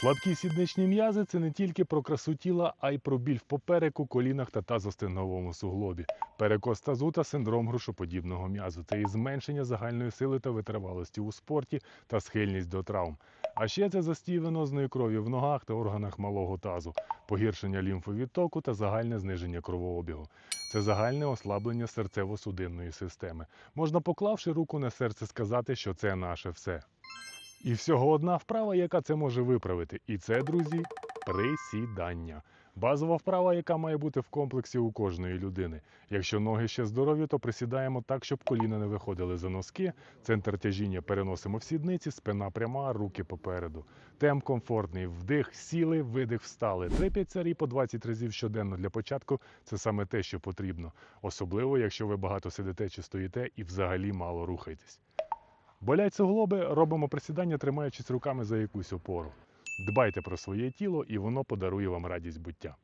Слабкі сідничні м'язи це не тільки про красу тіла, а й про біль в попереку, колінах та тазостегновому суглобі, перекос тазу та синдром грушоподібного м'язу. Це і зменшення загальної сили та витривалості у спорті та схильність до травм. А ще це застій венозної крові в ногах та органах малого тазу, погіршення лімфовідтоку та загальне зниження кровообігу. Це загальне ослаблення серцево-судинної системи. Можна, поклавши руку на серце, сказати, що це наше все. І всього одна вправа, яка це може виправити. І це, друзі, присідання. Базова вправа, яка має бути в комплексі у кожної людини. Якщо ноги ще здорові, то присідаємо так, щоб коліна не виходили за носки. Центр тяжіння переносимо в сідниці, спина пряма, руки попереду. Темп комфортний. Вдих, сіли, видих, встали. 3-5 серій по 20 разів щоденно для початку це саме те, що потрібно. Особливо, якщо ви багато сидите чи стоїте і взагалі мало рухаєтесь. Болять суглоби, робимо присідання, тримаючись руками за якусь опору. Дбайте про своє тіло, і воно подарує вам радість буття.